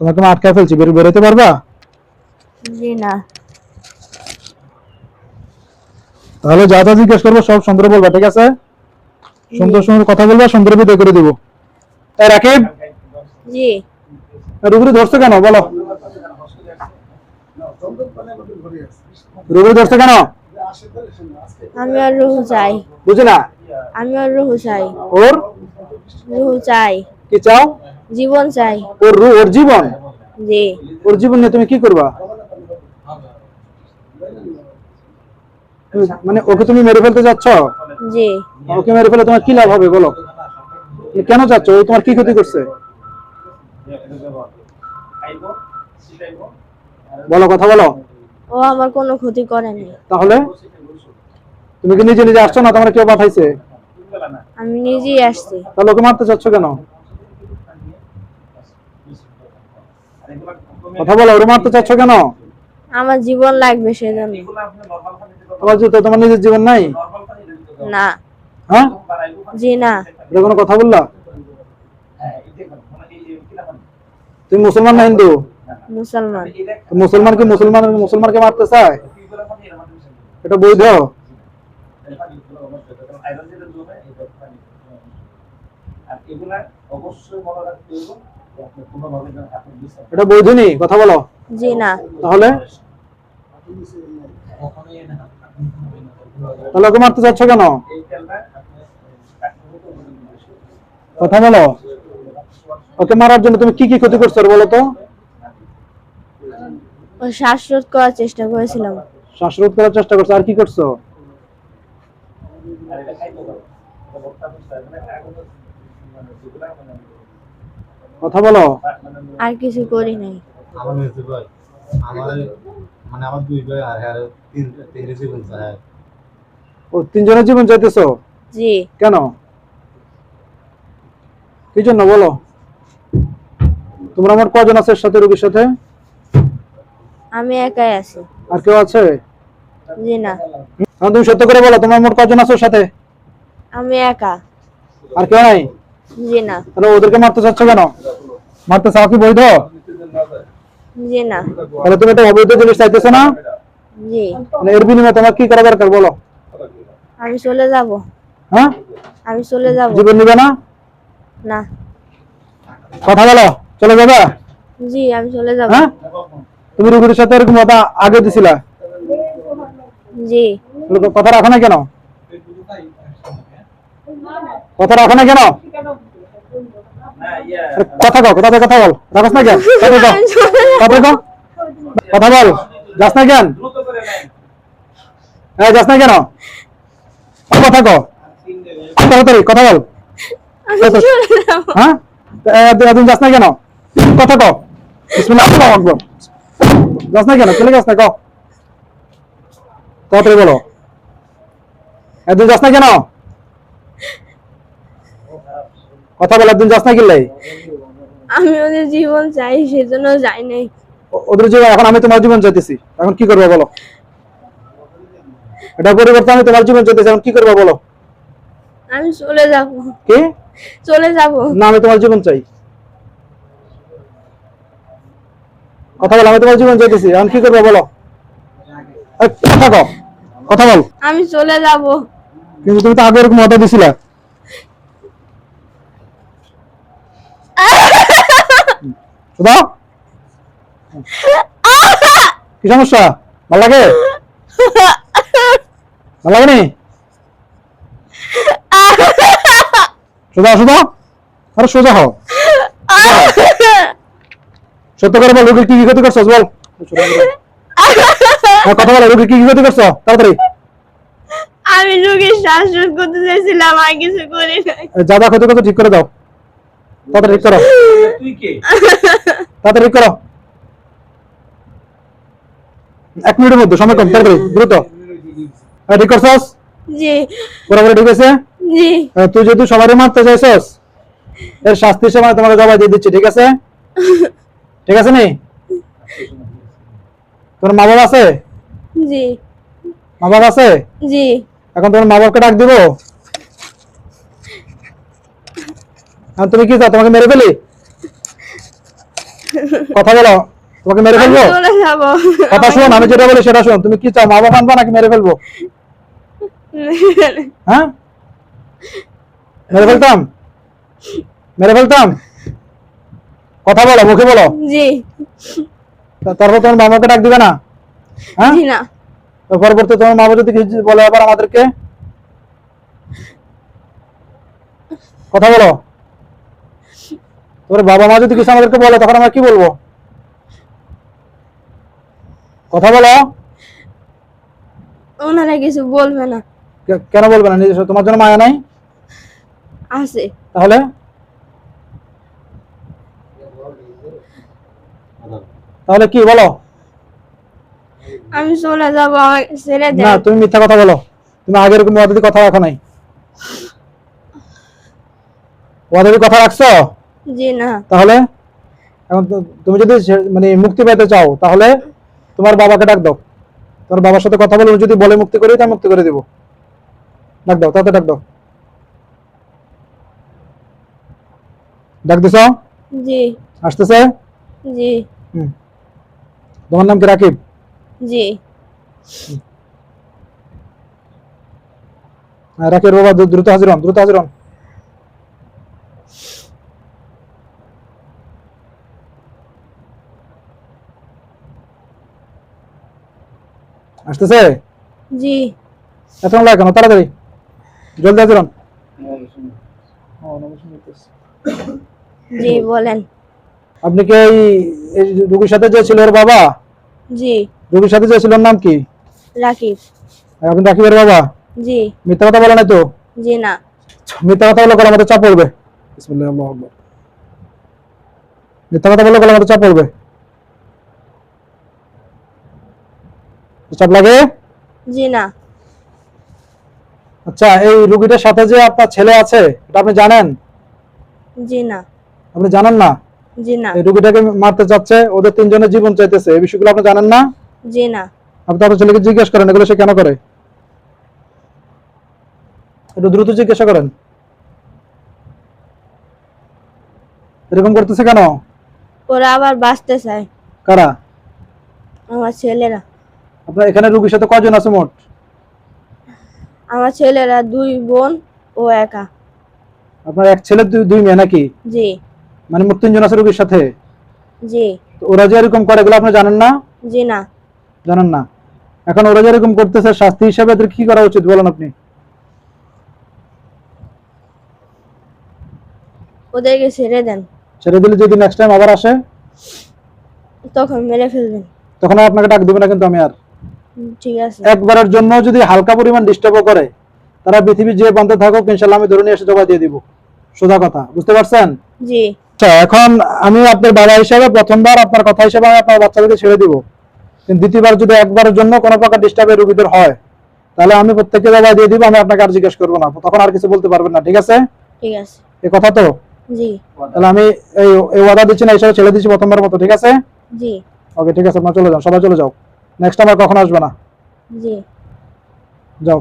তোমাকে ফেলছি বের বেরোতে পারবা? জি না। তাহলে যা যা জিজ্ঞেস করব সব সুন্দর বলবা ঠিক আছে? সুন্দর সুন্দর কথা বলবা সুন্দর বিদায় করে দিব। এই রাকিব! জি। ধরছে কেন? বলো। ধরছে কেন? আমি আর রুহু চাই। বুঝি না? আমি আর রুহু চাই। ওর? রুহু চাই। কি চাও? জীবন চাই। ওর রু- ওর জীবন? জি। ওর জীবন নিয়ে তুমি কি করবা? মানে ওকে তুমি মেরে ফেলতে যাচ্ছ? জি। ওকে মেরে ফেলে তোমার কি লাভ হবে বলো? কেন চাচ্ছ ও তোমার কি ক্ষতি করছে? বলো কথা বলো। ও আমার কোনো ক্ষতি করেনি তাহলে? তুমি কি নিজে নিজে আসছো না? তোমার কেউ পাঠাইছে? আমি নিজেই আসছি। তাহলে ওকে মারতে চাচ্ছ কেন? কথা বলো ওরে মারতে চাচ্ছ কেন? আমার জীবন লাগবে সেজন্য। তোমার যে তোমার নিজের জীবন নাই? না। হ্যাঁ? জি না। এটা কোনো কথা বললা? তুমি মুসলমান না হিন্দু? মুসলমান। মুসলমান কি মুসলমান মুসলমানকে মারতে চায়? এটা বৈধ? এটা বৈধ নি কথা বলো। জি না। তাহলে? তাহলে ওকে মারতে চাচ্ছ কেন? কথা বলো। ওকে মারার জন্য তুমি কি কি ক্ষতি করছ বলো তো। শ্বাসরোধ করার চেষ্টা করেছিলাম। শ্বাসরোধ করার চেষ্টা করছ আর কি করছ? কথা বলো। আর কিছু করি নাই। আমার মেজর ভাই আমার মানে আমার দুই ভাই আর হ্যাঁ তিন তিনটে জীবন হ্যাঁ ও তিনজনের জীবন চাইতেছো জি। কেন? কি জন্য বলো? তোমরা আমার কজন আছে সাথে রোগীর সাথে? আমি একাই আছি। আর কেউ আছে? জি না। তুমি সত্য করে বলো তোমার মোট কজন আছে ওর সাথে আমি একা। আর কেউ নাই? জি না। তাহলে ওদেরকে মারতে চাচ্ছ কেন? মারতে চাও কি বৈধ? জি না। তাহলে তুমি একটা অবৈধ জিনিস চাইতেছো না? জি। মানে এর বিনিময়ে তোমার কি করা দরকার বলো? আমি চলে যাব। হ্যাঁ? আমি চলে যাব। জীবন নিবে না? না। কথা বলো। চলে যাবে? জি আমি চলে যাব। হ্যাঁ? তুমি রুগীর সাথে এরকম কথা আগে দিছিলা। জি। কথা রাখো না কেন? কথা রাখো না কেন? কথা কও কথা কথা বল। রাখস না কেন? কথা কও। কথা কও। কথা বল। যাস না কেন? হ্যাঁ যাস না কেন? কথা কও। তাড়াতাড়ি কথা বল। হ্যাঁ? এ- এদিন যাস না কেন? কথা কও। বিসমিল্লাহ আল্লাহু আকবার। যাস না কেন? চলে যাস না কও। তাড়াতাড়ি বলো। একদিন যাস না কেন? কথা বলার একদিন যাস না কিনলাই আমি ওদের জীবন চাই সেজন্য যাই নাই। ওদের জীবন এখন আমি তোমার জীবন চাইতেছি এখন কি করব বলো? এটা পরিবর্তে আমি তোমার জীবন চাইতেছি এখন কি করব বলো? আমি চলে যাব। কি? চলে যাব। না আমি তোমার জীবন চাই। কথা বল আমি তোমার জীবন চাইতেছি এখন কি করব বলো? কথা কও কথা বল। আমি চলে যাব। কিন্তু তুমি তো আগে এরকম কথা দিছিলা। সুধা? কি সমস্যা? ভালো লাগে? ভালো লাগে নি সুধা সুধা? আরে সোজা হও সত্য করে বল রুগীর কি কি ক্ষতি করছস বল। কথা বল রুগীর কি কি ক্ষতি করছ? তাড়াতাড়ি। আমি রোগীর শ্বাসরোধ করতে চাইছিলাম আর কিছু করি নাই। যা যা ক্ষতি করছ ঠিক করে দাও। তাড়াতাড়ি করো। তুই কে? তাড়াতাড়ি করো। এক মিনিটের মধ্যে সময় কম তাড়াতাড়ি দ্রুত। ঠিক করছস? জি। পুরোপুরি ঠিক আছে? জি। তুই সবারই মারতে চাইছস এর শাস্তি সময় তোমাকে জবাই দিয়ে দিচ্ছি ঠিক আছে? ঠিক আছে নি? তোর মা বাবা আছে? জি। মা বাবা আছে? জি। এখন তোমার মা বাবাকে ডাক দিব? এখন তুমি কি চাও তোমাকে মেরে ফেলি? কথা বলো তোমাকে মেরে ফেলব? কথা শোন আমি যেটা বলি সেটা শোন তুমি কি চাও মা বাবা আনবা নাকি মেরে ফেলব? হ্যাঁ? মেরে ফেলতাম? মেরে ফেলতাম? কথা বলো মুখে বলো। জি। তারপর তোমার মামাকে ডাক দিবে না? হ্যাঁ? জি না। তো পরবর্তী তোমার মামা যদি কিছু বলে আবার আমাদেরকে? কথা বলো। তোমার বাবা মা যদি কিছু আমাদেরকে বলে তখন আমরা কি বলব? কথা বলো। ওনারা কিছু বলবে না। কেন বলবে না? নিজস্ব তোমার জন্য মায়া নাই? আছে। তাহলে? তাহলে কি বলো। আমি চলে যাব ছেড়ে না তুমি মিথ্যা কথা বলো। তুমি আগের ওয়াদাদি কথা রাখো নাই। ওয়াদাদি কথা রাখছো? জি না। তাহলে? এখন তুমি যদি মানে মুক্তি পেতে চাও তাহলে তোমার বাবাকে ডাক দাও। তোমার বাবার সাথে কথা বলে যদি বলে মুক্তি করি তা মুক্তি করে দিব। ডাক দাও তাতে ডাক দাও। ডাক দিছ? জি। আসতেছে? জি। হুম। তোমার নাম কি রাকিব? জি। হ্যাঁ, রাকিব বাবা দ্রুত হাজির হন দ্রুত হাজির হন। আসতেছে? জি। এত লাগে কেন? তাড়াতাড়ি। জলদি হন জি বলেন। আপনি কি এই রুগীর সাথে যে ছিল ওর বাবা? জি। রুগীর সাথে যে ছিল ওর নাম কি? রাকিব। আপনি রাকিবের বাবা? জি। মিথ্যা কথা বলে নাই তো? জি না। মিথ্যা কথা বলে গলার মধ্যে চাপ পড়বে। বিসমিল্লাহ আল্লাহু আকবার। মিথ্যা কথা বলে গলার মধ্যে চাপ পড়বে। চাপ লাগে? জি না। আচ্ছা এই রুগীটার সাথে যে আপনার ছেলে আছে এটা আপনি জানেন? জি না। আপনি জানেন না? জি না। এই রুগীটাকে মারতে চাচ্ছে ওদের তিনজনের জীবন চাইতেছে এই বিষয়গুলো আপনি জানেন না? জি না। আপনি তো আপনার ছেলেকে জিজ্ঞেস করেন এগুলো সে কেন করে? একটু দ্রুত জিজ্ঞাসা করেন। এরকম করতেছে কেন? ওরা আবার বাঁচতে চায়। কারা? আমার ছেলেরা। আপনার এখানে রুগীর সাথে কজন আছে মোট? আমার ছেলেরা দুই বোন ও একা। আপনার এক ছেলে দুই দুই মেয়ে নাকি? জি। মানে মোট তিনজন আছে রুগীর সাথে? জি। তো ওরা যে এরকম করে এগুলো আপনি জানেন না? জি না। জানেন না। এখন ওরা যে এরকম করতেছে শাস্তি হিসাবে এদের কি করা উচিত বলেন আপনি? ওদেরকে ছেড়ে দেন। ছেড়ে দিলে যদি নেক্সট টাইম আবার আসে তখন মেরে ফেলবেন। তখন আর আপনাকে ডাক দিবে না কিন্তু আমি আর। ঠিক আছে। একবারের জন্য যদি হালকা পরিমাণ ডিস্টার্ব করে তারা পৃথিবীর যে প্রান্তে থাকুক ইনশাল্লাহ আমি ধরে নিয়ে এসে জবাই দিয়ে দিব। সোজা কথা বুঝতে পারছেন? জি। আচ্ছা এখন আমি আপনার বাবা হিসাবে প্রথমবার আপনার কথা হিসাবে আমি আপনার বাচ্চাদেরকে ছেড়ে দিব। কিন্তু দ্বিতীয়বার যদি একবারের জন্য কোনো প্রকার ডিস্টার্বের রুগীদের হয় তাহলে আমি প্রত্যেককে জবাই দিয়ে দিব আমি আপনাকে আর জিজ্ঞেস করব না। তখন আর কিছু বলতে পারবেন না ঠিক আছে? ঠিক আছে। এই কথা তো? জি। তাহলে আমি এই এই ওয়াদা দিচ্ছি না হিসাবে ছেড়ে দিচ্ছি প্রথমবার মতো ঠিক আছে? জি। ওকে ঠিক আছে আপনার চলে যাও সবাই চলে যাও। নেক্সট আমার কখন আসবে না? জি। যাও।